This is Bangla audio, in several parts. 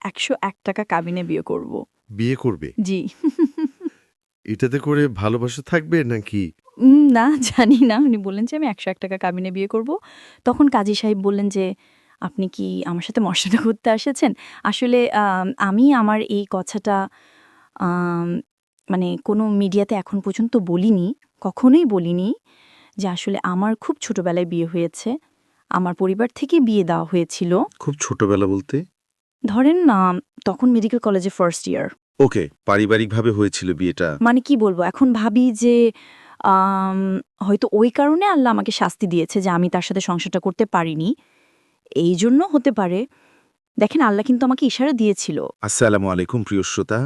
একশো এক টাকা কাবিনে বিয়ে করব। বিয়ে করবে? জি। এটাতে করে ভালোবাসা থাকবে নাকি? না জানি না। উনি বললেন যে আমি একশো এক টাকা কাবিনে বিয়ে করব। তখন কাজী সাহেব বললেন যে আপনি কি আমার সাথে মশলাটা করতে এসেছেন আসলে আমি আমার এই কথাটা মানে কোনো মিডিয়াতে এখন পর্যন্ত বলিনি কখনোই বলিনি যে আসলে আমার খুব ছোটবেলায় বিয়ে হয়েছে। আমার পরিবার থেকে বিয়ে দেওয়া হয়েছিল। খুব ছোটবেলা বলতে? ধরেন না তখন মেডিকেল কলেজে ফার্স্ট ইয়ার ওকে পারিবারিকভাবে হয়েছিল বিয়েটা। মানে কি বলব এখন ভাবি যে আম, হয়তো ওই কারণে আল্লাহ আমাকে শাস্তি দিয়েছে যে আমি তার সাথে সংসারটা করতে পারিনি। এই জন্য হতে পারে। দেখেন আল্লাহ কিন্তু আমাকে ইশারা দিয়েছিল। আসসালামু আলাইকুম প্রিয় শ্রোতা।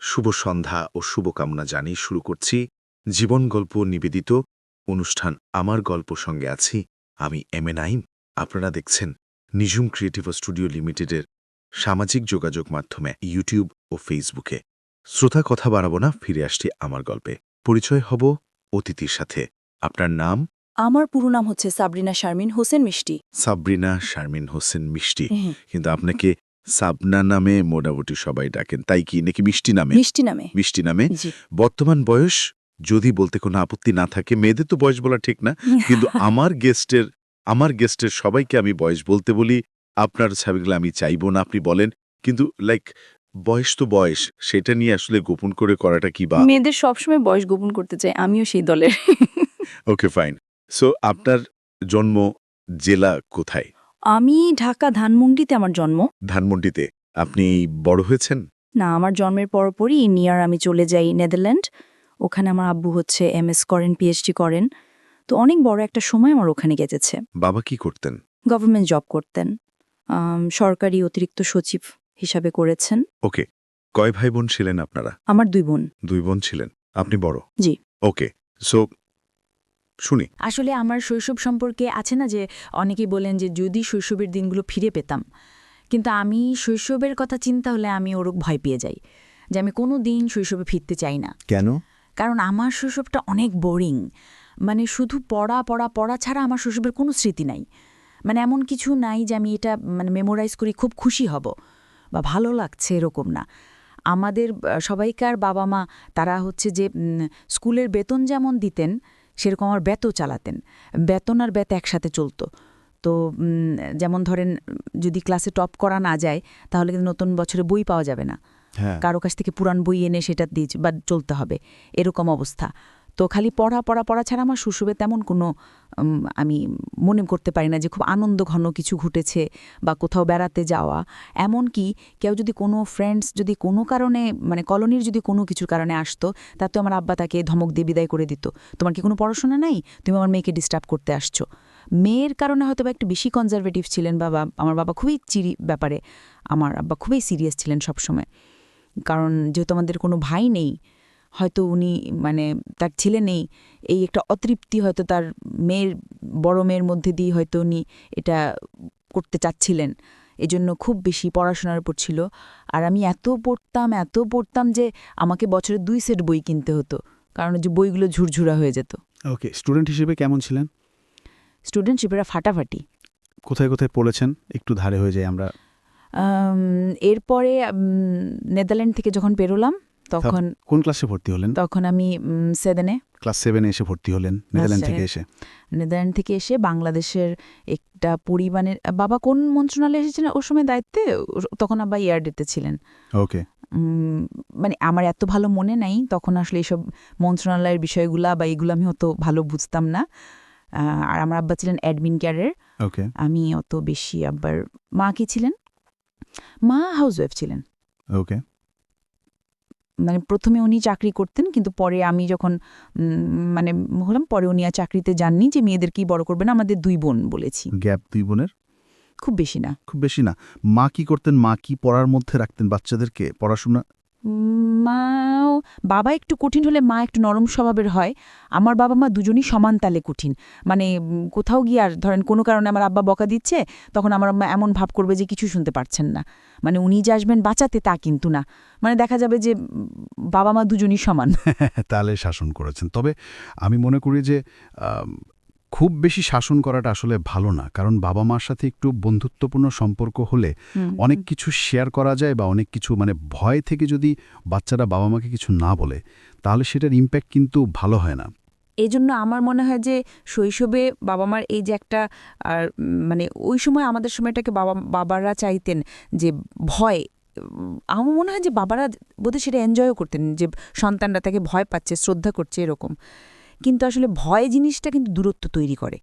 শুভ সন্ধ্যা ও শুভকামনা জানিয়ে শুরু করছি জীবন গল্প নিবেদিত অনুষ্ঠান আমার গল্প সঙ্গে আছি আমি এম এ নাইম আপনারা দেখছেন নিজুম ক্রিয়েটিভ স্টুডিও লিমিটেডের সামাজিক যোগাযোগ মাধ্যমে ইউটিউব ও ফেসবুকে শ্রোতা কথা বাড়াবো না ফিরে আসছি আমার গল্পে। পরিচয় হব অতিথির সাথে। আপনার নাম? আমার পুরো নাম হচ্ছে সাবরিনা শারমিন হোসেন মিষ্টি। সাবরিনা শারমিন হোসেন মিষ্টি। কিন্তু আপনাকে সাবনা নামে মোটামুটি সবাই ডাকেন। তাই কি? নাকি মিষ্টি নামে? মিষ্টি নামে। মিষ্টি নামে? বর্তমান বয়স যদি বলতে কোনো আপত্তি না থাকে মেয়েদের তো বয়স বলা ঠিক না। কিন্তু আমার গেস্টের আমার গেস্টের সবাইকে আমি বয়স বলতে বলি আপনার ছবিগুলো আমি চাইব না আপনি বলেন। কিন্তু লাইক বয়স তো বয়স সেটা নিয়ে আসলে গোপন করে করাটা কি বা? মেয়েদের সবসময় বয়স গোপন করতে চাই আমিও সেই দলের। ওকে ফাইন সো আপনার জন্ম জেলা কোথায়? আমি ঢাকা ধানমন্ডিতে আমার জন্ম। ধানমন্ডিতে। আপনি বড় হয়েছেন? না আমার জন্মের পরপরই নিয়ার আমি চলে যাই নেদারল্যান্ড ওখানে আমার আব্বু হচ্ছে এমএস করেন পিএইচডি করেন। তো অনেক বড় একটা সময় আমার ওখানে গেছেছে বাবা কি করতেন? গভর্নমেন্ট জব করতেন। সরকারি অতিরিক্ত সচিব হিসাবে করেছেন। ওকে কয় ভাই বোন ছিলেন আপনারা? আমার দুই বোন। দুই বোন ছিলেন আপনি বড়? জি। ওকে সো শুনি। আসলে আমার শৈশব সম্পর্কে আছে না যে অনেকেই বলেন যে যদি শৈশবের দিনগুলো ফিরে পেতাম। কিন্তু আমি শৈশবের কথা চিন্তা হলে আমি ওরক ভয় পেয়ে যাই যে আমি কোনো দিন শৈশবে ফিরতে চাই না। কেন? কারণ আমার শৈশবটা অনেক বোরিং মানে শুধু পড়া পড়া পড়া ছাড়া আমার শৈশবের কোনো স্মৃতি নাই। মানে এমন কিছু নাই যে আমি এটা মানে মেমোরাইজ করি খুব খুশি হব বা ভালো লাগছে এরকম না। আমাদের সবাইকার বাবা মা তারা হচ্ছে যে স্কুলের বেতন যেমন দিতেন সেরকম আমার বেতও চালাতেন। বেতন আর বেত একসাথে চলতো। তো যেমন ধরেন যদি ক্লাসে টপ করা না যায় তাহলে কিন্তু নতুন বছরে বই পাওয়া যাবে না। হ্যাঁ। কারও কাছ থেকে পুরান বই এনে সেটা দিয়ে বা চলতে হবে। এরকম অবস্থা। তো খালি পড়া পড়া পড়া ছাড়া আমার শৈশবে তেমন কোনো আমি মনে করতে পারি না যে খুব আনন্দ ঘন কিছু ঘটেছে বা কোথাও বেড়াতে যাওয়া। এমন কি কেউ যদি কোনো ফ্রেন্ডস যদি কোনো কারণে মানে কলোনির যদি কোনো কিছুর কারণে আসতো তাতে আমার আব্বা তাকে ধমক দিয়ে বিদায় করে দিত। তোমার কি কোনো পড়াশোনা নাই? তুমি আমার মেয়েকে ডিস্টার্ব করতে আসছো। মেয়ের কারণে হয়তো বা একটু বেশি কনজারভেটিভ ছিলেন বাবা, আমার বাবা খুবই চিরি ব্যাপারে। আমার আব্বা খুবই সিরিয়াস ছিলেন সবসময়। কারণ যেহেতু আমাদের কোনো ভাই নেই হয়তো উনি মানে তার ছেলে নেই এই একটা অতৃপ্তি হয়তো তার মেয়ের বড় মেয়ের মধ্যে দিয়ে হয়তো উনি এটা করতে চাচ্ছিলেন। এজন্য খুব বেশি পড়াশোনার উপর ছিল। আর আমি এত পড়তাম এত পড়তাম যে আমাকে বছরে দুই সেট বই কিনতে হতো। কারণ যে বইগুলো ঝুরঝুরা হয়ে যেত। ওকে স্টুডেন্ট হিসেবে কেমন ছিলেন? স্টুডেন্টশিপেরা ফাটাফাটি। কোথায় কোথায় পড়েছেন? একটু ধারে হয়ে যায় আমরা। এরপরে নেদারল্যান্ড থেকে যখন বেরোলাম তখন কোন ক্লাসে ভর্তি হলেন? তখন আমি সেদেনে ক্লাস সেভেনে এসে ভর্তি হলেন নেদারল্যান্ড থেকে এসে? নেদারল্যান্ড থেকে এসে বাংলাদেশের একটা পরিবারের বাবা কোন মন্ত্রণালয়ে এসেছিলেন ওর সময় দায়িত্বে? তখন আবার ইয়ারডেতে ছিলেন। ওকে মানে আমার এত ভালো মনে নাই তখন আসলে এইসব মন্ত্রণালয়ের বিষয়গুলা বা এগুলো আমি অত ভালো বুঝতাম না। আর আমার আব্বা ছিলেন অ্যাডমিন কেয়ারের ওকে আমি অত বেশি আব্বার মা কি ছিলেন। মা হাউসওয়াইফ ছিলেন। ওকে মানে প্রথমে উনি চাকরি করতেন কিন্তু পরে আমি যখন মানে হলাম পরে উনি আর চাকরিতে যাননি যে মেয়েদেরকেই বড় করবেন আমাদের দুই বোন বলেছি। গ্যাপ দুই বোনের? খুব বেশি না। খুব বেশি না। মা কি করতেন? মা কি পড়ার মধ্যে রাখতেন বাচ্চাদেরকে? পড়াশোনা মাও, বাবা একটু কঠিন হলে মা একটু নরম স্বভাবের হয়। আমার বাবা মা দুজনই সমান তালে কঠিন। মানে কোথাও গিয়ে আর ধরেন কোনো কারণে আমার আব্বা বকা দিচ্ছে, তখন আমার আম্মা এমন ভাব করবে যে কিছু শুনতে পারছেন না। মানে উনি যে আসবেন বাঁচাতে তা কিন্তু না। মানে দেখা যাবে যে, বাবা মা দুজনই সমান। তালে শাসন করেছেন। তবে আমি মনে করি যে খুব বেশি শাসন করাটা আসলে ভালো না। কারণ বাবা মার সাথে একটু বন্ধুত্বপূর্ণ সম্পর্ক হলে অনেক কিছু শেয়ার করা যায় বা অনেক কিছু মানে ভয় থেকে যদি বাচ্চারা বাবা মাকে কিছু না বলে তাহলে সেটার ইম্প্যাক্ট কিন্তু ভালো হয় না। এই জন্য আমার মনে হয় যে শৈশবে বাবা মার এই যে একটা আর মানে ওই সময় আমাদের সময়টাকে বাবা বাবারা চাইতেন যে ভয় আমার মনে হয় যে বাবারা বোধহয় সেটা এনজয়ও করতেন যে সন্তানরা তাকে ভয় পাচ্ছে শ্রদ্ধা করছে এরকম। কিন্তু আসলে ভয় জিনিসটা কিন্তু দূরত্ব তৈরি করে।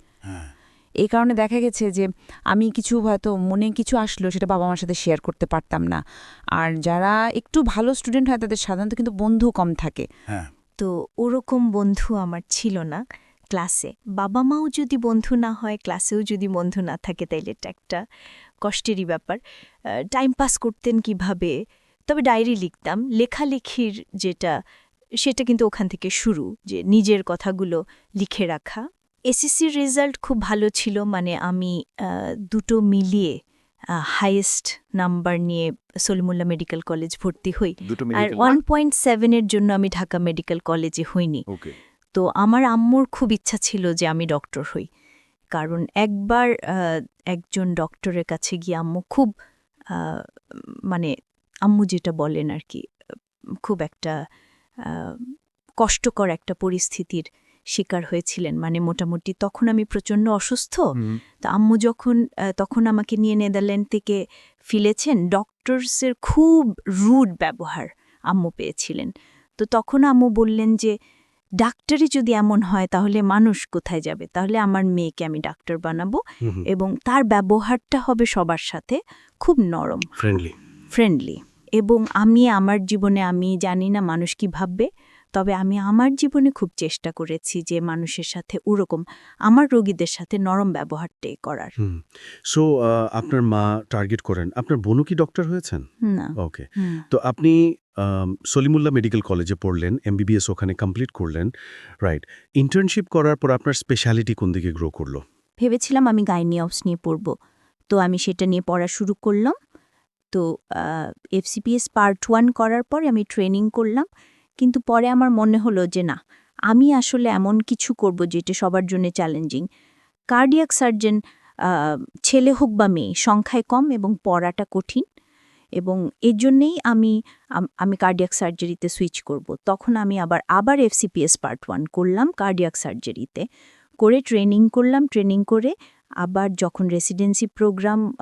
এই কারণে দেখা গেছে যে আমি কিছু হয়তো মনে কিছু আসলো সেটা বাবা মার সাথে শেয়ার করতে পারতাম না। আর যারা একটু ভালো স্টুডেন্ট হয় তাদের সাধারণত কিন্তু বন্ধু কম থাকে। তো ওরকম বন্ধু আমার ছিল না ক্লাসে বাবা মাও যদি বন্ধু না হয় ক্লাসেও যদি বন্ধু না থাকে তাইলে এটা একটা কষ্টেরই ব্যাপার। টাইম পাস করতেন কীভাবে? তবে ডায়েরি লিখতাম। লেখালেখির যেটা সেটা কিন্তু ওখান থেকে শুরু যে নিজের কথাগুলো লিখে রাখা। এসএসসির রেজাল্ট খুব ভালো ছিল মানে আমি দুটো মিলিয়ে হাইয়েস্ট নাম্বার নিয়ে সলিমুল্লাহ মেডিকেল কলেজ ভর্তি হই। আর ওয়ান পয়েন্ট সেভেনের জন্য আমি ঢাকা মেডিকেল কলেজে হইনি। তো আমার আম্মুর খুব ইচ্ছা ছিল যে আমি ডক্টর হই। কারণ একবার একজন ডক্টরের কাছে গিয়ে আম্মু খুব মানে আম্মু যেটা বলেন আর কি খুব একটা কষ্টকর একটা পরিস্থিতির শিকার হয়েছিলেন। মানে মোটামুটি তখন আমি প্রচণ্ড অসুস্থ। তো আম্মু যখন তখন আমাকে নিয়ে নেদারল্যান্ড থেকে ফিলেছেন ডক্টরসের খুব রুড ব্যবহার আম্মু পেয়েছিলেন। তো তখন আম্মু বললেন যে ডাক্তারই যদি এমন হয় তাহলে মানুষ কোথায় যাবে? তাহলে আমার মেয়েকে আমি ডাক্তার বানাবো এবং তার ব্যবহারটা হবে সবার সাথে খুব নরম। ফ্রেন্ডলি ফ্রেন্ডলি এবং আমি আমার জীবনে আমি জানি না মানুষ কি ভাববে তবে আমি আমার জীবনে খুব চেষ্টা করেছি যে মানুষের সাথে ওরকম আমার রোগীদের সাথে নরম ব্যবহারটাই করার। সো আপনার মা টার্গেট করেন। আপনার বোনও কি ডক্টর হয়েছেন? না। ওকে তো আপনি সলিমুল্লাহ মেডিকেল কলেজে পড়লেন এমবিবিএস ওখানে কমপ্লিট করলেন রাইট ইন্টার্নশিপ করার পর আপনার স্পেশালিটি কোন দিকে গ্রো করল? ভেবেছিলাম আমি গাইনিঅপস নিয়ে পড়ব তো আমি সেটা নিয়ে পড়া শুরু করলাম। তো এফসিপিএস পার্ট ওয়ান করার পরে আমি ট্রেনিং করলাম। কিন্তু পরে আমার মনে হলো যে না, আমি আসলে এমন কিছু করব যেটা সবার জন্য চ্যালেঞ্জিং কার্ডিয়াক সার্জন ছেলে হোক বা মেয়ে, সংখ্যায় কম এবং পড়াটা কঠিন। এবং এর জন্যেই আমি আমি কার্ডিয়াক সার্জারিতে সুইচ করব। তখন আমি আবার আবার এফসিপিএস পার্ট ওয়ান করলাম কার্ডিয়াক সার্জারিতে করে ট্রেনিং করলাম। ট্রেনিং করে আবার যখন রেসিডেন্সি প্রোগ্রাম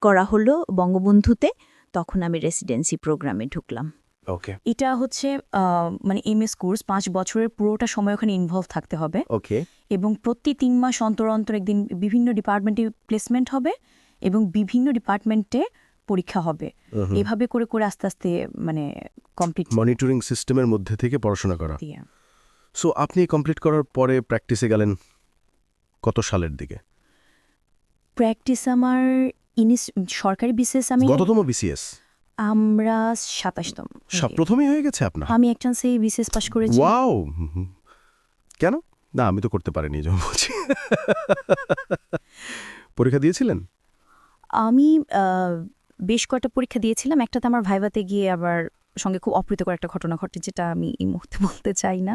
করা হলো বঙ্গবন্ধুতে তখন আমি রেসিডেন্সি প্রোগ্রামে ঢুকলাম। ওকে এটা হচ্ছে আহ, মানে এমএস কোর্স পাঁচ বছরের পুরোটা সময় ওখানে ইনভলভ থাকতে হবে। ওকে এবং প্রতি তিন মাস অন্তর অন্তর একদিন বিভিন্ন ডিপার্টমেন্টে প্লেসমেন্ট হবে এবং বিভিন্ন ডিপার্টমেন্টে পরীক্ষা হবে। এভাবে করে করে আস্তে আস্তে মানে কমপ্লিট মনিটরিং সিস্টেমের মধ্যে থেকে পড়াশোনা করা। সো আপনি কমপ্লিট করার পরে প্র্যাকটিসে গেলেন কত সালের দিকে? প্র্যাকটিস আমার ইনিস সরকারি বিশেষ আমি গততম বিসিএস আমরা সাতাশতম। প্রথমেই হয়ে গেছে আপনার? আমি একজন সেই বিশেষ পাস করেছি। ওয়াও কেন? না আমি তো করতে পারিনি যখন বলছি। পরীক্ষা দিয়েছিলেন? আমি বেশ কয়েকটা পরীক্ষা দিয়েছিলাম। একটাতে আমার ভাইভাতে গিয়ে আবার সঙ্গে খুব অপ্রীতকর একটা ঘটনা ঘটে যেটা আমি এই মুহূর্তে বলতে চাই না।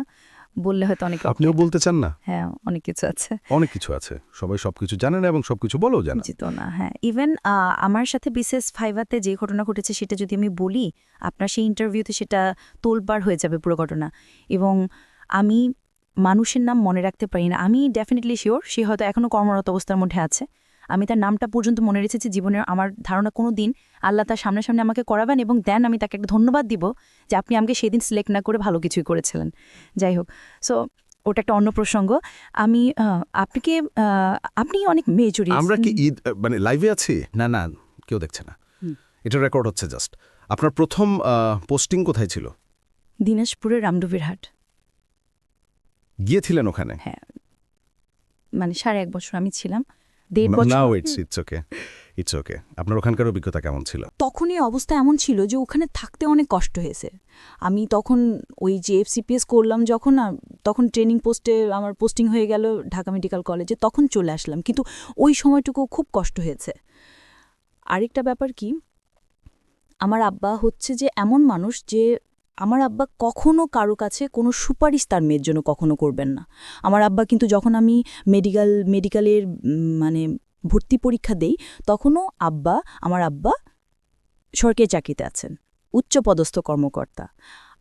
বললে হয়তো অনেক আপনিও বলতে চান না? হ্যাঁ অনেক কিছু আছে। অনেক কিছু আছে। সবাই সবকিছু জানে না এবং সবকিছু বলেও জানে উচিত না হ্যাঁ। ইভেন আমার সাথে বিশেষ ফাইভাতে যে ঘটনা ঘটেছে সেটা যদি আমি বলি আপনার সেই ইন্টারভিউতে সেটা তোলপাড় হয়ে যাবে পুরো ঘটনা। এবং আমি মানুষের নাম মনে রাখতে পারি না। আমি ডেফিনেটলি শিওর সে হয়তো এখনও কর্মরত অবস্থার মধ্যে আছে। আমি তার নামটা পর্যন্ত মনে রেখেছি জীবনের আমার ধারণা কোনো দিন আল্লাহ তার সামনাসামনি আমাকে করাবেন এবং দেন আমি তাকে একটা ধন্যবাদ দিব যে আপনি আমাকে সেদিন সিলেক্ট না করে ভালো কিছুই করেছিলেন। যাই হোক সো ওটা একটা অন্য প্রসঙ্গ। আমি আপনাকে আপনি অনেক মেজরি আমরা কি ঈদ মানে লাইভে আছি? না না কেউ দেখছে না। এটা রেকর্ড হচ্ছে জাস্ট আপনার প্রথম পোস্টিং কোথায় ছিল? দিনাজপুরের রামডুবির হাট। গিয়েছিলেন ওখানে? হ্যাঁ। মানে সাড়ে এক বছর আমি ছিলাম। দেড় বছর now it's it's okay it's okay আপনার ওখানকার অভিজ্ঞতা কেমন ছিল? তখনই অবস্থা এমন ছিল যে ওখানে থাকতে অনেক কষ্ট হয়েছে। আমি তখন ওই যে এফসিপিএস করলাম যখন তখন ট্রেনিং পোস্টে আমার পোস্টিং হয়ে গেল ঢাকা মেডিকেল কলেজে তখন চলে আসলাম। কিন্তু ওই সময়টুকু খুব কষ্ট হয়েছে। আরেকটা ব্যাপার কি আমার আব্বা হচ্ছে যে এমন মানুষ যে আমার আব্বা কখনো কারও কাছে কোনো সুপারিশ তার মেয়ের জন্য কখনো করবেন না। আমার আব্বা কিন্তু যখন আমি মেডিকেল মেডিকেলের মানে ভর্তি পরীক্ষা দেই, তখনও আব্বা, আমার আব্বা সরকারি চাকরিতে আছেন, উচ্চপদস্থ কর্মকর্তা।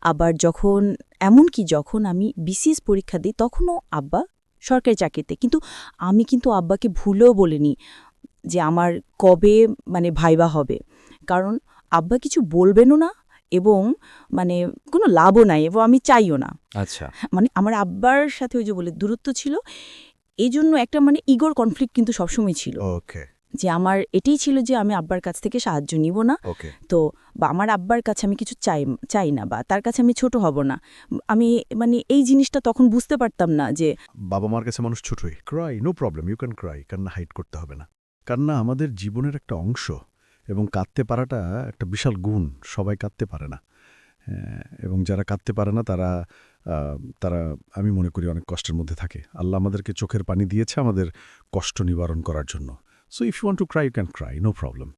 আবার যখন, এমনকি যখন আমি বিসিএস পরীক্ষা দিই, তখনও আব্বা সরকারি চাকরিতে। কিন্তু আমি কিন্তু আব্বাকে ভুলেও বলিনি যে আমার কবে মানে ভাইবা হবে। কারণ আব্বা কিছু বলবেনও না এবং মানে কোনো লাভও নাই এবং আমি চাইও না। আচ্ছা। মানে আমার আব্বার সাথে ওই যে বলে দূরত্ব ছিল এই জন্য একটা মানে ইগোর কনফ্লিক্ট কিন্তু সবসময় ছিল। ওকে। যে আমার এটাই ছিল যে আমি আব্বার কাছ থেকে সাহায্য নিব না। ওকে। তো বা আমার আব্বার কাছে আমি কিছু চাই চাই না বা তার কাছে আমি ছোট হব না। আমি মানে এই জিনিসটা তখন বুঝতে পারতাম না যে বাবা মার কাছে মানুষ ছোটই। Cry no problem you can cry কান্না হাইড করতে হবে না। কান্না আমাদের জীবনের একটা অংশ। এবং কাঁদতে পারাটা একটা বিশাল গুণ সবাই কাঁদতে পারে না। হ্যাঁ, এবং যারা কাঁদতে পারে না তারা তারা আমি মনে করি অনেক কষ্টের মধ্যে থাকে। আল্লাহ আমাদেরকে চোখের পানি দিয়েছে আমাদের কষ্ট নিবারণ করার জন্য। So if you want to cry you can cry no problem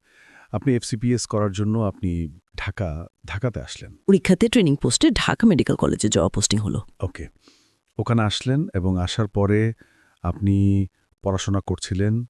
আপনি এফসিপিএস করার জন্য আপনি ঢাকা ঢাকাতে আসলেন। পরীক্ষাতে ট্রেনিং পোস্টে ঢাকা মেডিকেল কলেজে যাওয়া পোস্টিং হলো। ওকে ওখানে আসলেন এবং আসার পরে আপনি পড়াশোনা করছিলেন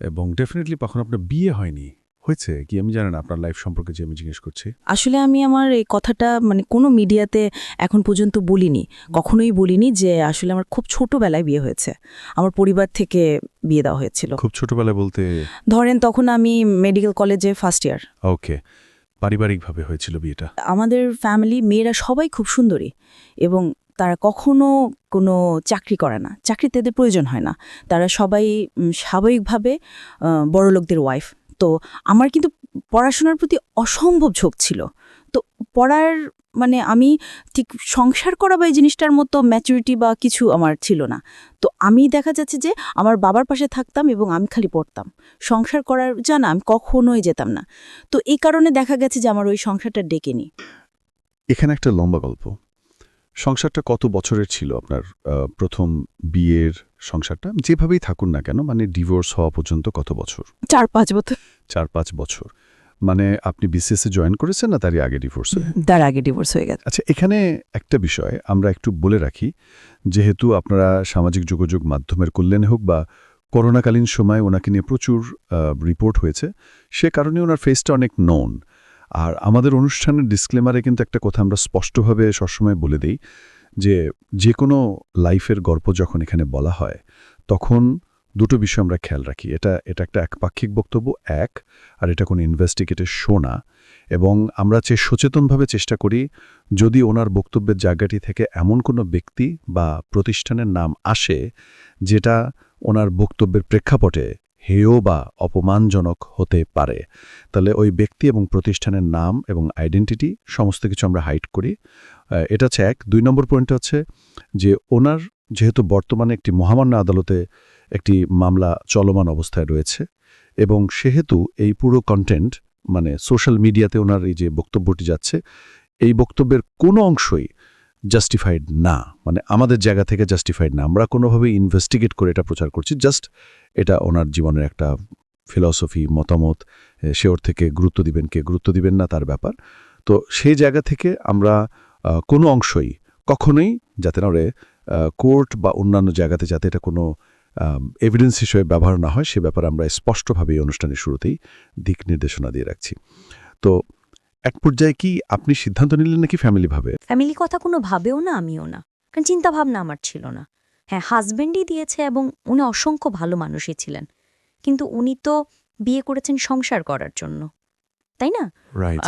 এবং ডেফিনেটলি তখন আপনার বিয়ে হয়নি। হয়েছে কি? আমি জানি না আপনার লাইফ সম্পর্কে যে আমি জিজ্ঞেস করছি। আসলে আমি আমার এই কথাটা মানে কোনো মিডিয়াতে এখন পর্যন্ত বলিনি। কখনোই বলিনি যে আসলে আমার খুব ছোটবেলায় বিয়ে হয়েছে। আমার পরিবার থেকে বিয়ে দেওয়া হয়েছিল। খুব ছোটবেলায় বলতে? ধরেন তখন আমি মেডিকেল কলেজে ফার্স্ট ইয়ার ওকে পারিবারিকভাবে হয়েছিল বিয়েটা? আমাদের ফ্যামিলি মেয়েরা সবাই খুব সুন্দরী এবং তারা কখনো কোনো চাকরি করে না। চাকরিতে এদের প্রয়োজন হয় না। তারা সবাই স্বাভাবিকভাবে বড়লোকদের ওয়াইফ তো আমার কিন্তু পড়াশোনার প্রতি অসম্ভব ঝোঁক ছিল। তো পড়ার মানে আমি ঠিক সংসার করা বা এই জিনিসটার মতো ম্যাচুরিটি বা কিছু আমার ছিল না। তো আমি দেখা যাচ্ছে যে আমার বাবার পাশে থাকতাম এবং আমি খালি পড়তাম। সংসার করার জানা আমি কখনোই যেতাম না। তো এই কারণে দেখা গেছে যে আমার ওই সংসারটা ডেকেনি এখানে একটা লম্বা গল্প। সংসারটা কত বছরের ছিল আপনার প্রথম বিয়ের সংসারটা? যেভাবেই থাকুন না কেন মানে ডিভোর্স হওয়া পর্যন্ত কত বছর? চার পাঁচ বছর। চার পাঁচ বছর। মানে আপনি বিসিএসে জয়েন করেছেন না তারই আগে ডিভোর্স হয়ে? তার আগে ডিভোর্স হয়ে গেছে। আচ্ছা এখানে একটা বিষয় আমরা একটু বলে রাখি যেহেতু আপনারা সামাজিক যোগাযোগ মাধ্যমের কল্যাণে হোক বা করোনাকালীন সময় ওনাকে নিয়ে প্রচুর রিপোর্ট হয়েছে সে কারণে ওনার ফেসটা অনেক নন আর আমাদের অনুষ্ঠানের ডিসক্লেমারে কিন্তু একটা কথা আমরা স্পষ্টভাবে সবসময় বলে দিই, যে যে কোনো লাইফের গল্প যখন এখানে বলা হয়, তখন দুটো বিষয় আমরা খেয়াল রাখি। এটা এটা একটা একপাক্ষিক বক্তব্য, এক, আর এটা কোনো ইনভেস্টিগেটের শো না। এবং আমরা যে সচেতনভাবে চেষ্টা করি, যদি ওনার বক্তব্যের জায়গাটি থেকে এমন কোনো ব্যক্তি বা প্রতিষ্ঠানের নাম আসে, যেটা ওনার বক্তব্যের প্রেক্ষাপটে হেয় বা অপমানজনক হতে পারে। তাহলে ওই ব্যক্তি এবং প্রতিষ্ঠানের নাম এবং আইডেন্টিটি সমস্ত কিছু আমরা হাইড করি। এটা হচ্ছে এক। দুই নম্বর পয়েন্ট হচ্ছে যে ওনার যেহেতু বর্তমানে একটি মহামান্য আদালতে একটি মামলা চলমান অবস্থায় রয়েছে এবং সেহেতু এই পুরো কন্টেন্ট মানে সোশ্যাল মিডিয়াতে ওনার এই যে বক্তব্যটি যাচ্ছে, এই বক্তব্যের কোনো অংশই জাস্টিফাইড না। মানে আমাদের জায়গা থেকে জাস্টিফাইড না। আমরা কোনোভাবে ইনভেস্টিগেট করে এটা প্রচার করছি। জাস্ট এটা ওনার জীবনের একটা ফিলসফি মতামত সে ওর থেকে গুরুত্ব দিবেন কে? গুরুত্ব দিবেন না তার ব্যাপার। তো সেই জায়গা থেকে আমরা কোনো অংশই কখনোই যাতে না ওরে কোর্ট বা অন্যান্য জায়গাতে যাতে এটা কোনো এভিডেন্স হিসেবে ব্যবহার না হয়, সে ব্যাপারে আমরা স্পষ্টভাবে এই অনুষ্ঠানের শুরুতেই দিক নির্দেশনা দিয়ে রাখছি। তো এক পর্যায়ে কি আপনি সিদ্ধান্ত নিলেন নাকি ফ্যামিলি ভাবে? ফ্যামিলি কথা কোনো ভাবেও না আমিও না। কারণ চিন্তা ভাবনা আমার ছিল না। হ্যাঁ হাজবেন্ডই দিয়েছে এবং উনি অসংখ্য ভালো মানুষই ছিলেন। কিন্তু উনি তো বিয়ে করেছেন সংসার করার জন্য তাই না?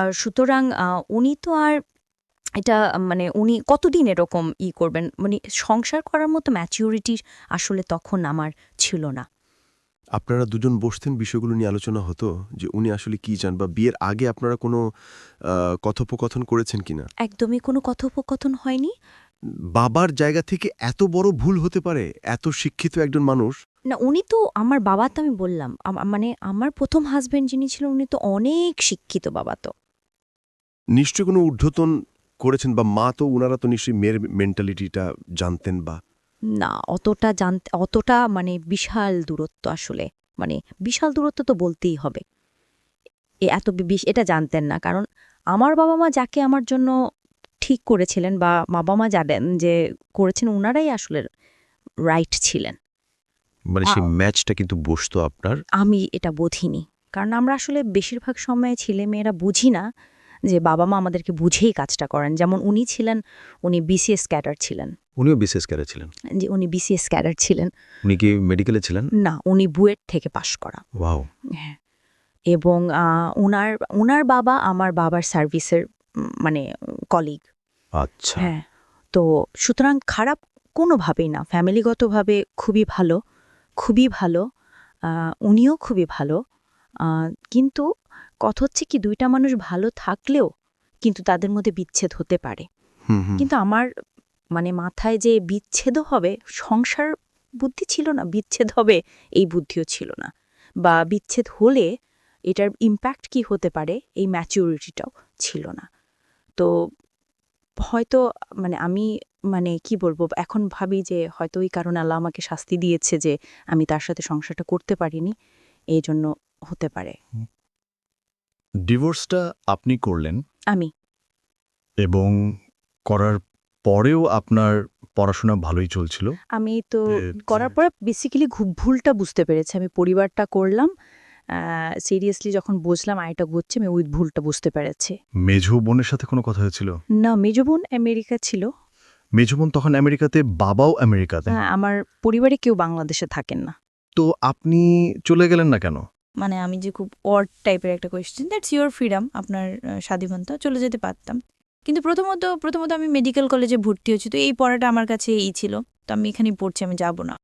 আর সুতরাং উনি তো আর এটা মানে উনি কতদিন এরকম ই করবেন? মানে সংসার করার মতো ম্যাচিউরিটি আসলে তখন আমার ছিল না। আপনারা দুজন বসতেন বিষয়গুলো নিয়ে আলোচনা হতো যে উনি আসলে কি চান বা বিয়ের আগে আপনারা কোনো কথোপকথন করেছেন কিনা? একদমই কোনো কথোপকথন হয়নি। বাবার জায়গা থেকে এত বড় ভুল হতে পারে এত শিক্ষিত একজন মানুষ? না উনি তো আমার বাবা তো আমি বললাম মানে আমার প্রথম হাজবেন্ড যিনি ছিলেন উনি তো অনেক শিক্ষিত বাবা তো। নিশ্চয়ই কোনো ঊর্ধ্বতন করেছেন বা মা তো উনারা তো নিশ্চয়ই মেয়ের মেন্টালিটিটা জানতেন বা না অতটা জানতে অতটা মানে বিশাল দূরত্ব আসলে। মানে বিশাল দূরত্ব তো বলতেই হবে। এ এত এটা জানতেন না। কারণ আমার বাবা মা যাকে আমার জন্য ঠিক করেছিলেন বা বাবা মা জানেন যে করেছেন ওনারাই আসলে রাইট ছিলেন। মানে সেই ম্যাচটা কিন্তু বসতো আপনার? আমি এটা বুঝিনি। কারণ আমরা আসলে বেশিরভাগ সময় ছেলে মেয়েরা বুঝি না যে বাবা মা আমাদেরকে বুঝেই কাজটা করেন। যেমন উনি ছিলেন উনি বিসিএস ক্যাডার ছিলেন। উনিও বিশেষ ক্যারে ছিলেন? যে উনি বিসিএস ক্যাডার ছিলেন। উনি কি মেডিকেলে ছিলেন? না উনি বুয়েট থেকে পাশ করা। ওয়াও হ্যাঁ। এবং ওনার ওনার বাবা আমার বাবার সার্ভিসের মানে কলিগ আচ্ছা। হ্যাঁ। তো সুতরাং খারাপ কোনোভাবেই না। ফ্যামিলিগতভাবে খুবই ভালো খুবই ভালো উনিও খুবই ভালো কিন্তু কথা হচ্ছে কি দুইটা মানুষ ভালো থাকলেও কিন্তু তাদের মধ্যে বিচ্ছেদ হতে পারে। কিন্তু আমার মানে মাথায় যে বিচ্ছেদও হবে সংসার বুদ্ধি ছিল না বিচ্ছেদ হবে এই বুদ্ধিও ছিল না। বা বিচ্ছেদ হলে এটার ইম্প্যাক্ট কি হতে পারে এই ম্যাচিউরিটিটাও ছিল না। তো হয়তো মানে আমি মানে কি বলব এখন ভাবি যে হয়তো ওই কারণে আল্লাহ আমাকে শাস্তি দিয়েছে যে আমি তার সাথে সংসারটা করতে পারিনি এই জন্য হতে পারে। ডিভোর্সটা আপনি করলেন আমি। এবং করার পরেও আপনার পড়াশোনা ভালোই চলছিল? আমি তো করার পরে বেসিক্যালি ভুলটা বুঝতে পেরেছি। আমি পরিবারটা করলাম সিরিয়াসলি যখন বুঝলাম আয়টা গুচ্ছে আমি ওই ভুলটা বুঝতে পেরেছি। মেঝো বোনের সাথে কোনো কথা হয়েছিল? না মেজো বোন আমেরিকা ছিল। মেঝো বোন তখন আমেরিকাতে বাবাও আমেরিকাতে? হ্যাঁ আমার পরিবারে কেউ বাংলাদেশে থাকেন না। তো আপনি চলে গেলেন না কেন? মানে আমি যে খুব অড টাইপের একটা কোয়েশ্চেন দ্যাটস ইউর ফ্রিডম আপনার স্বাধীনতা, চলে যেতে পারতাম। কিন্তু প্রথমত প্রথমত আমি মেডিকেল কলেজে ভর্তি হয়েছি, তো এই পড়াটা আমার কাছে এই ছিল, তো আমি এখানেই পড়ছি, আমি যাব না।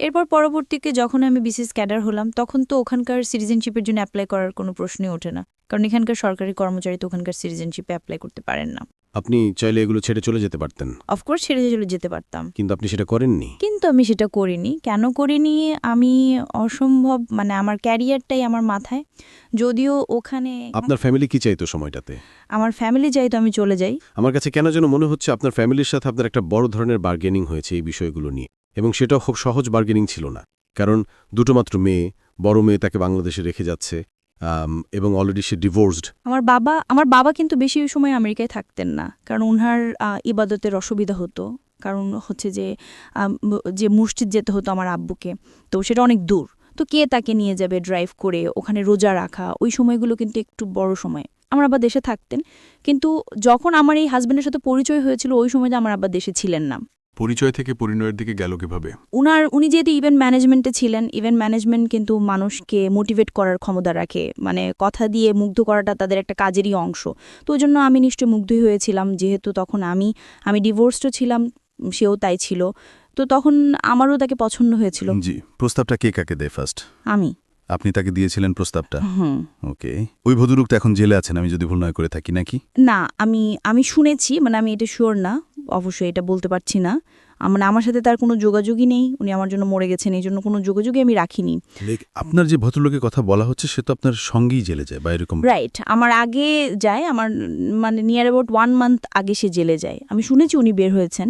এরপর পরবর্তীকে যখন আমি বিশেষ ক্যাডার হলাম, তখন তো ওখানকার সিটিজেনশিপের জন্য অ্যাপ্লাই করার কোনো প্রশ্নই ওঠে না, কারণ এখানকার সরকারি কর্মচারী তো ওখানকার সিটিজেনশিপে অ্যাপ্লাই করতে পারেন না। আপনি চাইলে এগুলো ছেড়ে চলে যেতে পারতেন। অফকোর্স ছেড়ে চলে যেতে পারতাম। কিন্তু আপনি সেটা করেননি। কিন্তু আমি সেটা করিনি। কেন করিনি? আমি অসম্ভব মানে আমার ক্যারিয়ারটাই আমার মাথায়। যদিও ওখানে আপনার ফ্যামিলি কি চাইতো সময়টাতে? আমার ফ্যামিলি চাইতো আমি চলে যাই। আমার কাছে কেন যেন মনে হচ্ছে আপনার ফ্যামিলির সাথে আপনার একটা বড় ধরনের বার্গেনিং হয়েছে এই বিষয়গুলো নিয়ে। এবং সেটাও খুব সহজ বার্গেনিং ছিল না। কারণ দুটো মাত্র মেয়ে বড় মেয়ে তাকে বাংলাদেশে রেখে যাচ্ছে। এবং অলরেডি সে ডিভোর্সড আমার বাবা আমার বাবা কিন্তু বেশি ওই সময় আমেরিকায় থাকতেন না, কারণ ওনার ইবাদতের অসুবিধা হতো। কারণ হচ্ছে যে যে মসজিদ যেতে হতো আমার আব্বুকে, তো সেটা অনেক দূর। তো কে তাকে নিয়ে যাবে ড্রাইভ করে, ওখানে রোজা রাখা, ওই সময়গুলো কিন্তু একটু বড় সময়। আমার আব্বা দেশে থাকতেন, কিন্তু যখন আমার এই হাজব্যান্ডের সাথে পরিচয় হয়েছিল, ওই সময়টা আমার আব্বা দেশে ছিলেন না। পরিচয় থেকে পরিণয়ের দিকে গেল কীভাবে? উনার উনি যেহেতু ইভেন্ট ম্যানেজমেন্টে ছিলেন ইভেন্ট ম্যানেজমেন্ট কিন্তু মানুষকে মোটিভেট করার ক্ষমতা রাখে। মানে কথা দিয়ে মুগ্ধ করাটা তাদের একটা কাজেরই অংশ। তো ওই জন্য আমি নিশ্চয়ই মুগ্ধই হয়েছিলাম। যেহেতু তখন আমি আমি ডিভোর্সডও ছিলাম সেও তাই ছিল। তো তখন আমারও তাকে পছন্দ হয়েছিল। জি প্রস্তাবটা কে কাকে দেয় ফার্স্ট আমি। আপনি তাকে দিয়েছিলেন প্রস্তাবটা? ওকে। ওই ভদ্রলোক তো এখন জেলে আছেন আমি যদি ভুল নয় করে থাকি নাকি? না আমি আমি শুনেছি মানে আমি এটা শিওর না অবশ্যই এটা বলতে পারছি না। মানে আমার সাথে তার কোনো যোগাযোগই নেই উনি আমার জন্য মরে গেছেন এই জন্য কোনো যোগাযোগই আমি রাখিনি। আপনার যে ভদ্রলোকের কথা বলা হচ্ছে সে তো আপনার সঙ্গেই জেলে যায় বা এরকম? রাইট আমার আগে যায় আমার মানে নিয়ার অ্যাবাউট ওয়ান মান্থ আগে সে জেলে যায়। আমি শুনেছি উনি বের হয়েছেন।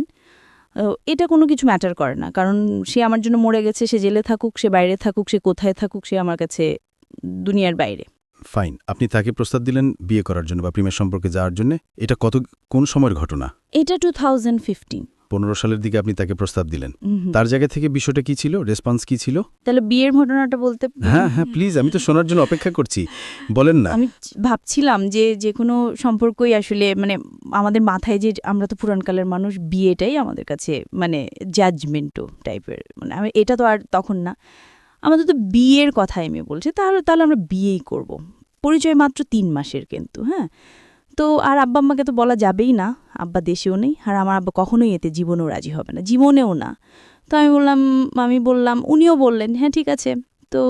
এটা কোনো কিছু ম্যাটার করে না। কারণ সে আমার জন্য মরে গেছে সে জেলে থাকুক সে বাইরে থাকুক সে কোথায় থাকুক সে আমার কাছে দুনিয়ার বাইরে। ফাইন আপনি তাকে প্রস্তাব দিলেন বিয়ে করার জন্য বা প্রেমের সম্পর্কে যাওয়ার জন্য। এটা কত কোন সময়ের ঘটনা? এটা টু থাউজেন্ড ফিফটিন পনেরো সালের দিকে আপনি তাকে প্রস্তাব দিলেন। তার জায়গা থেকে বিষয়টা কি ছিল? রেসপন্স কি ছিল? তাহলে বিয়ের ঘটনাটা বলতে হ্যাঁ হ্যাঁ প্লিজ আমি তো শোনার জন্য অপেক্ষা করছি। বলেন না। আমি ভাবছিলাম যে যে কোনো সম্পর্কই আসলে মানে আমাদের মাথায় যে আমরা তো পুরানকালের মানুষ বিয়েটাই আমাদের কাছে মানে জাজমেন্টও টাইপের মানে আমি এটা তো আর তখন না। আমাদের তো বিয়ের কথাই আমি বলছি তাহলে তাহলে আমরা বিয়েই করব। পরিচয় মাত্র তিন মাসের কিন্তু হ্যাঁ? তো আর আব্বা আম্মাকে তো বলা যাবেই না। আব্বা দেশেও নেই আর আমার আব্বা কখনোই এতে জীবনেও রাজি হবে না জীবনেও না। তো আমি বললাম আমি বললাম উনিও বললেন হ্যাঁ ঠিক আছে। তো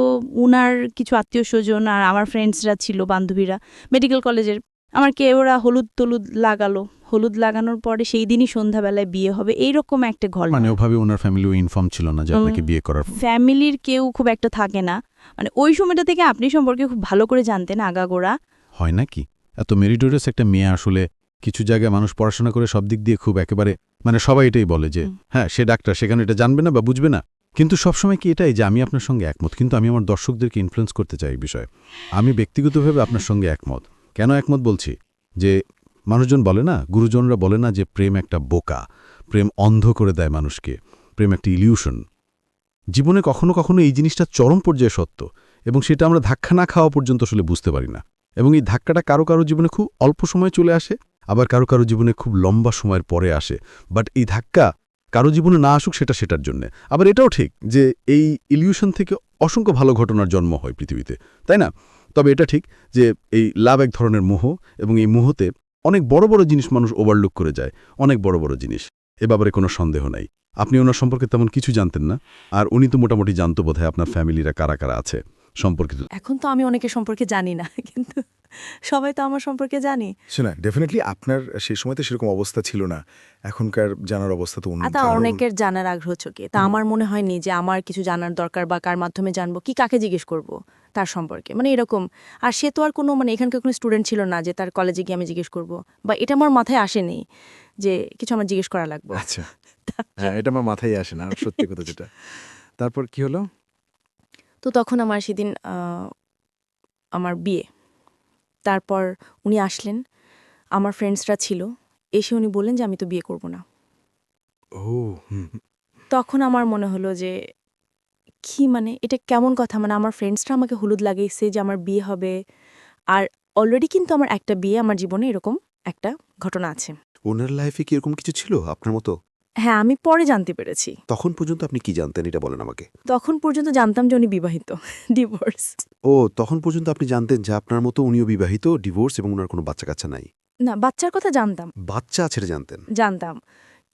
উনার কিছু আত্মীয় স্বজন আর আমার ফ্রেন্ডসরা ছিল বান্ধবীরা মেডিকেল কলেজের আমার কে ওরা হলুদ টলুদ লাগালো। হলুদ লাগানোর পরে সেই দিনই সন্ধ্যাবেলায় বিয়ে হবে এইরকম একটা ঘর মানে ওভাবে ওনার ফ্যামিলিও ইনফর্ম ছিল না যে আপনাকে বিয়ে করার ফ্যামিলির কেউ খুব একটা থাকে না। মানে ওই সময়টা থেকে আপনি সম্পর্কে খুব ভালো করে জানতেন আগাগোড়া। হয় নাকি? এত মেরিটোরিয়াস একটা মেয়ে আসলে কিছু জায়গায় মানুষ পড়াশোনা করে সব দিক দিয়ে খুব একেবারে মানে সবাই এটাই বলে যে হ্যাঁ সে ডাক্তার সেখানে এটা জানবে না বা বুঝবে না। কিন্তু সবসময় কি এটাই যে আমি আপনার সঙ্গে একমত কিন্তু আমি আমার দর্শকদেরকে ইনফ্লুয়েন্স করতে চাই এই বিষয়ে। আমি ব্যক্তিগতভাবে আপনার সঙ্গে একমত। কেন একমত বলছি? যে মানুষজন বলে না গুরুজনরা বলে না যে প্রেম একটা বোকা। প্রেম অন্ধ করে দেয় মানুষকে। প্রেম একটা ইলিউশন জীবনে কখনো কখনো এই জিনিসটা চরম পর্যায়ে সত্য এবং সেটা আমরা ধাক্কা না খাওয়া পর্যন্ত আসলে বুঝতে পারি না। এবং এই ধাক্কাটা কারও কারও জীবনে খুব অল্প সময় চলে আসে, আবার কারও কারও জীবনে খুব লম্বা সময়ের পরে আসে। বাট এই ধাক্কা কারও জীবনে না আসুক সেটা সেটার জন্যে। আবার এটাও ঠিক যে এই ইলিউশন থেকে অসংখ্য ভালো ঘটনার জন্ম হয় পৃথিবীতে, তাই না? তবে এটা ঠিক যে এই লাভ এক ধরনের মোহ এবং এই মোহতে অনেক বড় বড় জিনিস মানুষ ওভারলুক করে যায়, অনেক বড় বড় জিনিস। এ ব্যাপারে কোনো সন্দেহ নাই। আপনি ওনার সম্পর্কে তেমন কিছু জানতেন না, আর উনি তো মোটামুটি জানতো বোধহয় আপনার ফ্যামিলিরা কারা কারা আছে। সম্পর্কিত। এখন তো আমি অনেকের সম্পর্কে জানি না কিন্তু সবাই তো আমার সম্পর্কে জানি। শোনা ডেফিনেটলি আপনার সেই সময় তো সেরকম অবস্থা ছিল না। এখনকার জানার অবস্থা তো অন্য তা অনেকের জানার আগ্রহ চোখে। তা আমার মনে হয়নি যে আমার কিছু জানার দরকার বা কার মাধ্যমে জানব কি কাকে জিজ্ঞেস করব তার সম্পর্কে। মানে এরকম। আর সে তো আর কোনো মানে এখানকার কোনো স্টুডেন্ট ছিল না যে তার কলেজে গিয়ে আমি জিজ্ঞেস করব। বা এটা আমার মাথায় আসেনি যে কিছু আমার জিজ্ঞেস করা লাগবে। আচ্ছা। হ্যাঁ এটা আমার মাথায় আসে না সত্যি কথা যেটা। তারপর কি হলো? তো তখন আমার সেদিন আমার বিয়ে। তারপর উনি আসলেন আমার ফ্রেন্ডসরা ছিল এসে উনি বললেন যে আমি তো বিয়ে করব না। ও। তখন আমার মনে হলো যে কি মানে? এটা কেমন কথা? মানে আমার ফ্রেন্ডসরা আমাকে হলুদ লাগাইছে যে আমার বিয়ে হবে। আর অলরেডি কিন্তু আমার একটা বিয়ে আমার জীবনে এরকম একটা ঘটনা আছে। ওনার লাইফে কি এরকম কিছু ছিল আপনার মতো? হ্যাঁ আমি পরে জানতে পেরেছি। তখন পর্যন্ত আপনি কি জানতেন? এটা বলেন আমাকে। তখন পর্যন্ত জানতাম যে উনি বিবাহিত ডিভোর্স ও তখন পর্যন্ত আপনি জানতেন যে আপনার মতো উনিও বিবাহিত ডিভোর্স এবং ওনার কোনো বাচ্চা কাচ্চা নাই? না বাচ্চার কথা জানতাম। বাচ্চা আছে জানতেন? জানতাম।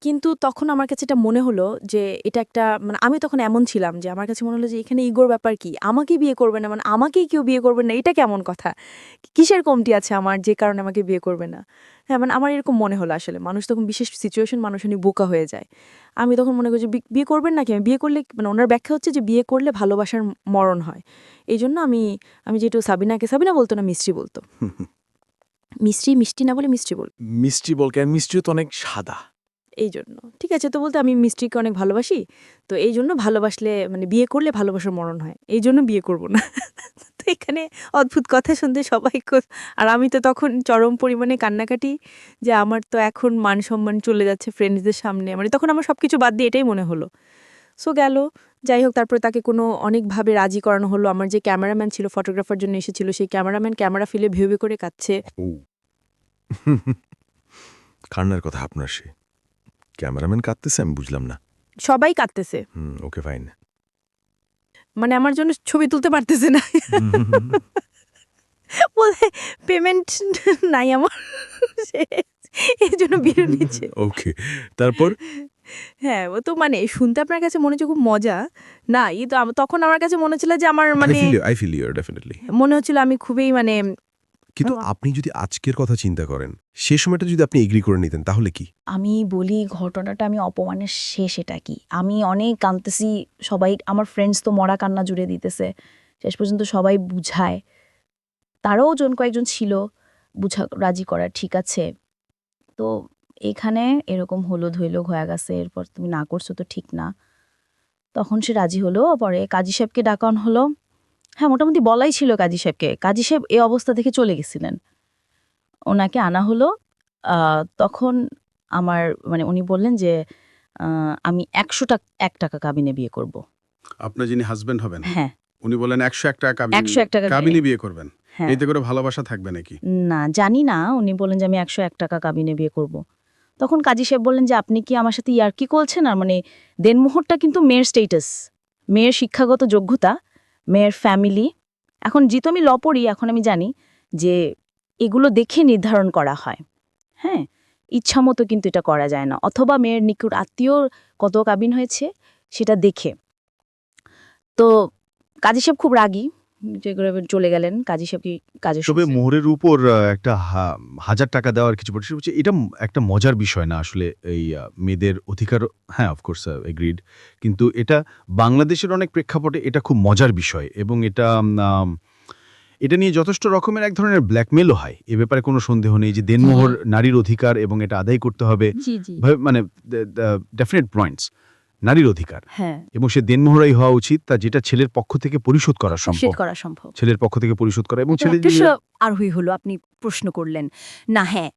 কিন্তু তখন আমার কাছে এটা মনে হলো যে এটা একটা মানে আমি তখন এমন ছিলাম যে আমার কাছে মনে হলো যে এখানে ইগোর ব্যাপার কি? আমাকে বিয়ে করবে না মানে আমাকেই কেউ বিয়ে করবে না এটা কেমন কথা? কিসের কমতি আছে আমার যে কারণে আমাকে বিয়ে করবে না? হ্যাঁ মানে আমার এরকম মনে হলো আসলে। মানুষ তখন বিশেষ সিচুয়েশন মানুষ উনি বোকা হয়ে যায়। আমি তখন মনে করি যে বিয়ে করবেন না কি আমি বিয়ে করলে মানে ওনার ব্যাখ্যা হচ্ছে যে বিয়ে করলে ভালোবাসার মরণ হয়। এই জন্য আমি আমি যেটু সাবিনাকে সাবিনা বলতো না মিষ্টি বলতো। মিষ্টি মিষ্টি না বলে মিষ্টি বল মিষ্টি বল কেন মিষ্টিও তো অনেক সাদা। এই জন্য ঠিক আছে, তো বলতে আমি মিষ্টিকে অনেক ভালোবাসি, তো এই জন্য ভালোবাসলে মানে বিয়ে করলে ভালোবাসার মরণ হয়। এই জন্য বিয়ে করব না। তো এখানে অদ্ভুত কথা শুনতে সবাই আর আমি তো তখন চরম পরিমাণে কান্নাকাটি যে আমার তো এখন মান সম্মান চলে যাচ্ছে ফ্রেন্ডসদের সামনে। মানে তখন আমার সব কিছু বাদ দিয়ে এটাই মনে হলো। সো গেল, যাই হোক, তারপরে তাকে কোনো অনেকভাবে রাজি করানো হলো। আমার যে ক্যামেরাম্যান ছিল ফটোগ্রাফার জন্য এসেছিল, সেই ক্যামেরাম্যান ক্যামেরা ফেলে ভেবে করে কাচ্ছে কান্নার কথা আপনার সে। ক্যামেরাম্যান কাঁদতেছে আমি বুঝলাম না। সবাই কাঁদতেছে। হুম ওকে ফাইন মানে আমার জন্য ছবি তুলতে পারতেছে না। বলে পেমেন্ট নাই আমার। এই জন্য বিরো নিচ্ছে। ওকে তারপর? হ্যাঁ ও তো মানে শুনতে আপনার কাছে মনে হচ্ছে খুব মজা। না ই তো তখন আমার কাছে মনে হচ্ছিল যে আমার মানে আই ফিল ইউর ডেফিনেটলি মনে হচ্ছিল আমি খুবই মানে কিন্তু আপনি যদি আজকের কথা চিন্তা করেন সে সময়টা যদি আপনি এগ্রি করে নিতেন তাহলে কি? আমি বলি ঘটনাটা আমি অপমানের শেষ এটা কি? আমি অনেক কাঁদতেছি সবাই আমার ফ্রেন্ডস তো মরা কান্না জুড়ে দিতেছে শেষ পর্যন্ত সবাই বুঝায়। তারাও জন কয়েকজন ছিল বুঝা রাজি করার ঠিক আছে। তো এখানে এরকম হলুদ হইল হয়ে গেছে এরপর তুমি না করছ তো ঠিক না। তখন সে রাজি হলো পরে কাজী সাহেবকে ডাকান হলো। হ্যাঁ মোটামুটি বলাই ছিল কাজী সাহেবকে। কাজী সাহেব এই অবস্থা থেকে চলে গেছিলেন। ওনাকে আনা হলো তখন আমার মানে উনি বললেন যে আমি একশো টাকা এক টাকা কাবিনে বিয়ে করব। আপনার যিনি হাজবেন্ড হবেন হ্যাঁ। উনি বলেন একশো এক টাকা একশো এক টাকা কাবিনী বিয়ে করবেন। হ্যাঁ। এতে করে ভালোবাসা থাকবে নাকি? না জানি না। উনি বললেন যে আমি একশো এক টাকা কাবিনে বিয়ে করব। তখন কাজী সাহেব বললেন যে আপনি কি আমার সাথে ইয়ার্কি করছেন? আর মানে দেনমোহরটা কিন্তু মেয়ের স্টেটাস মেয়ের শিক্ষাগত যোগ্যতা। মেয়ের ফ্যামিলি এখন যেহেতু আমি ল পড়ি এখন আমি জানি যে এগুলো দেখে নির্ধারণ করা হয়। হ্যাঁ ইচ্ছা মতো কিন্তু এটা করা যায় না। অথবা মেয়ের নিকুট আত্মীয় কত কাবিন হয়েছে সেটা দেখে। তো কাজী সাহেব খুব রাগী। যে করে চলে গেলেন কাজী সাহেব কি তবে মোহরের উপর একটা হাজার টাকা দেওয়ার কিছু পড়ছে। এটা একটা মজার বিষয় না আসলে এই মেয়েদের অধিকার হ্যাঁ অফকোর্স এগ্রিড কিন্তু এটা বাংলাদেশের অনেক প্রেক্ষাপটে এটা খুব মজার বিষয় এবং এটা এটা নিয়ে যথেষ্ট রকমের এক ধরনের ব্ল্যাকমেলও হয়। এ ব্যাপারে কোনো সন্দেহ নেই যে দেনমোহর নারীর অধিকার এবং এটা আদায় করতে হবে। মানে ডেফিনেট পয়েন্টস নারীর অধিকার। হ্যাঁ। এবং সে দেনমোহরাই হওয়া উচিত তা যেটা ছেলের পক্ষ থেকে পরিশোধ করা সম্ভব। করা সম্ভব। ছেলের পক্ষ থেকে পরিশোধ করা এবং ছেলে একটা আর হই হলো আপনি প্রশ্ন করলেন। না হ্যাঁ